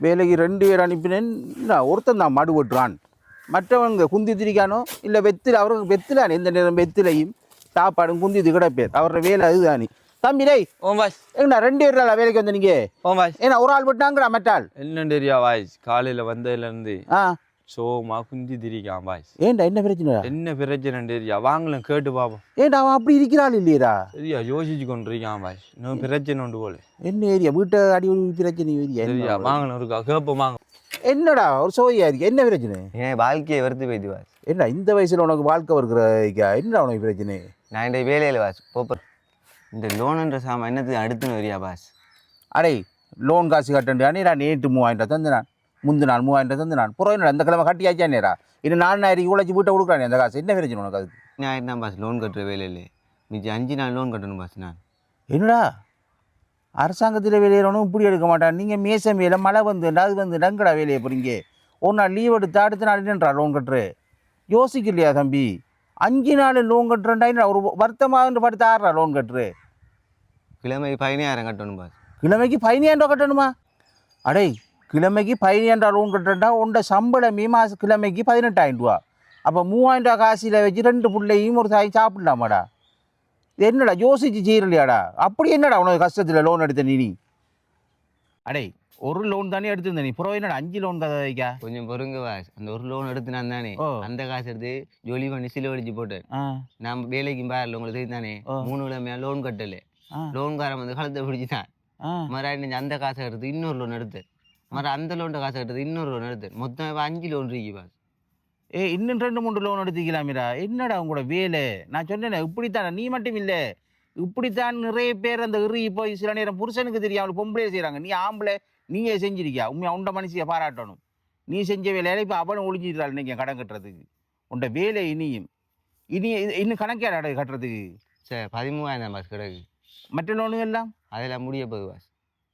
வேலைக்கு ரெண்டு பேர் அனுப்பினேன். ஒருத்தன் தான் மடு வெட்டுறான். மற்றவங்க குந்தி திரிக்கானோ இல்லை வெத்தில் அவருக்கு வெத்திலானே எந்த நேரம் வெத்திலையும் சாப்பாடும் குந்தி கிடப்பேர் அவரோட வேலை அதுதானே. தம்பி டேய் ஓம் பாய்ஸ் ஏங்கண்ணா ரெண்டு பேர் வேலைக்கு வந்த நீங்க ஓம் பாய்ஸ் ஏன்னா ஒரு ஆள் விட்டாங்கடா மெட்டால் என்னன்னு தெரியா பாய்ஸ் காலையில வந்ததுலேருந்து ஆ. சோமா குந்தி திரிக்கான் பாய்ஸ். ஏன்டா என்ன பிரச்சனை என்ன பிரச்சனை தெரியா? வாங்கலாம் கேட்டு பாப்போம். ஏன்டா அவன் அப்படி இருக்கிறாள் இல்லையடா? சரியா? யோசிச்சு கொண்டு இருக்கான் பாய்ஸ். இன்னும் பிரச்சனை உண்டு போல. என்ன ஏரியா? வீட்டை அடி ஒரு பிரச்சனை ஏரியா? சரியா? வாங்கலாம் இருக்கா? கேட்போம் வாங்க. என்னடா ஒரு சோதியா இருக்கு? என்ன பிரச்சனை? என் வாழ்க்கையை வெறுத்து போயிட்டு வாஸ் என்ன இந்த வயசுல உனக்கு வாழ்க்கை வருகிற என்னடா உனக்கு பிரச்சனை? நான் இந்த வேலையில் வாஸ் போப்பர் இந்த லோனுன்ற சாமான் என்னத்துக்கு அடுத்துன்னு வரியா பாஸ் அடே லோன் காசு கட்டண்டியா நேரா நேற்று மூவாயிரம் ரூபா தந்து நான் முந்து நாள் மூவாயிரம் தந்து நான் புறம் இந்த கிழமை கட்டியாச்சா நேரா இன்னும் நாலாயிரம் உழைச்சி வீட்டை கொடுக்குறானே அந்த காசு என்ன பிரச்சனை உனக்கு அதுக்கு? நான் தான் பாஸ் லோன் கட்டுற வேலையில் மிச்சம் அஞ்சு நாள் லோன் கட்டணும் பாஸ் நான். என்னடா? அரசாங்கத்தில் வெளியேறணும் இப்படி எடுக்க மாட்டான். நீங்கள் மேச மேலே மழை வந்து அது வந்து டங்கடா வேலையை போகிறீங்க ஒரு நாள் லீவ் எடுத்து அடுத்த நாள் என்னன்றா லோன் கட்டுரு யோசிக்கலையா தம்பி? அஞ்சு நாள் லோன் கட்டுறேன்டா ஒரு வருத்தமாக படுத்து ஆடுறா லோன் கட்டுரு கிழமை பதினாயிரம் கட்டணும் பாஸ். கிழமைக்கு பதினாயிரம் ரூபா கட்டணுமா? அடே கிழமைக்கு ரூபா லோன் கட்டுறா உண்ட சம்பளமே மாச கிழமைக்கு பதினெட்டாயிரம் ரூபா அப்போ மூவாயிரம் ரூபா காசில் வச்சு ரெண்டு பிள்ளையும் ஒரு தாய் சாப்பிடலாமாடா? என்னடா யோசிச்சு செய்யலையாடா அப்படி என்னடா உனக்கு கஷ்டத்தில் லோன் எடுத்த நீ அடே ஒரு லோன் தானே எடுத்திருந்த நீ? புறம் என்னடா அஞ்சு லோன் கதை வைக்கா? கொஞ்சம் பொறுங்க பாஸ் அந்த ஒரு லோன் எடுத்து நான் தானே. அந்த காசு எடுத்து ஜொலி பண்ணி சிலவடிச்சு போட்டேன். ஆ. நான் வேலைக்கும் பாரில் உங்களுக்கு தெரியும் தானே. மூணு கிழமையா லோன் கட்டல. லோன்காரன் வந்து கழுத்தை பிடிச்சிட்டான். மறுபடியும் அந்த காசை எடுத்து இன்னொரு லோன் எடுத்தேன். மறு அந்த லோன் காசை எடுத்து இன்னொரு லோன் எடுத்தேன் மொத்தம் இப்ப அஞ்சு லோன் இருக்கு பாஸ். ஏ இன்னும் ரெண்டு மூணு லோன் எடுத்துக்கலாமேடா. என்னடா உங்களோட வேலை? நான் சொன்னேனே இப்படித்தானே நீ மட்டும் இல்லை. இப்படித்தான் நிறைய பேர் அந்த இறுகி போய் சில நேரம் புருஷனுக்கு தெரியாமல் பொம்பளை செய்கிறாங்க நீ ஆம்பளை நீயே செஞ்சிருக்கியா? உண்மையா உண்ட மனுஷியை பாராட்டணும். நீ செஞ்ச வேலையில இப்போ அவனும் ஒளிஞ்சிட்டாள் இன்னைக்கு கடன் கட்டுறதுக்கு. உண்ட வேலை இனியும். இனி இது- இன்னும் கணக்கே கட்டுறதுக்கு. சரி பதிமூவாயிரம் தான் பாஸ் கிடக்கு. மற்ற லோனு எல்லாம்? அதெல்லாம் முடிய போகுது பாஸ்.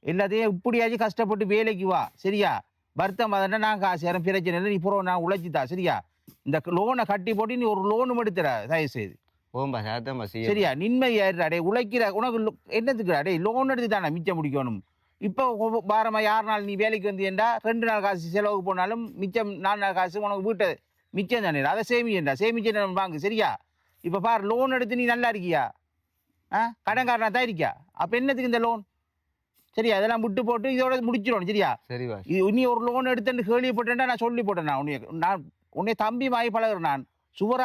எல்லாத்தையும் இப்படியாச்சும் கஷ்டப்பட்டு வேலைக்கு வா. சரியா? வருத்தம் அதனா நான் காசு யாரும் பிரச்சனை இல்லை நீ புறம் நான் உழைச்சித்தா சரியா? இந்த லோனை கட்டி போட்டு நீ ஒரு லோனும் எடுத்துற தயவு செய்து ஓம் பாஸ் அதான் பாஸ் செய்ய சரியா? நிம்மதியா டே உழைக்கிற உனக்கு லோ- என்னத்துக்கு டே லோன் எடுத்து தானே மிச்சம் முடிக்கணும். இப்போ வாரமா யார் நாள் நீ வேலைக்கு வந்தீண்டா ரெண்டு நாள் காசு செலவுக்கு போனாலும் மிச்சம் நாலு நாள் காசு உனக்கு வீட்டை மிச்சம் தானே. அதை சேமிச்சேன்டா சேமிச்சு வாங்கு. சரியா? இப்போ பாரு லோன் எடுத்து நீ நல்லா இருக்கியா? ஆ? கடன்காரனா தான் இருக்கியா? அப்போ என்னத்துக்கு இந்த லோன் சரியா? அதெல்லாம் விட்டு போட்டு இதோட முடிச்சிடணும் சரியா? சரி நீ ஒரு லோன் எடுத்துட்டு கேள்விப்பட்டேன்டா நான் சொல்லி போட்டேன் நான் உன்னை நான் உன்னை தம்பி வாங்கி பழகுறேன் நான். சுவரா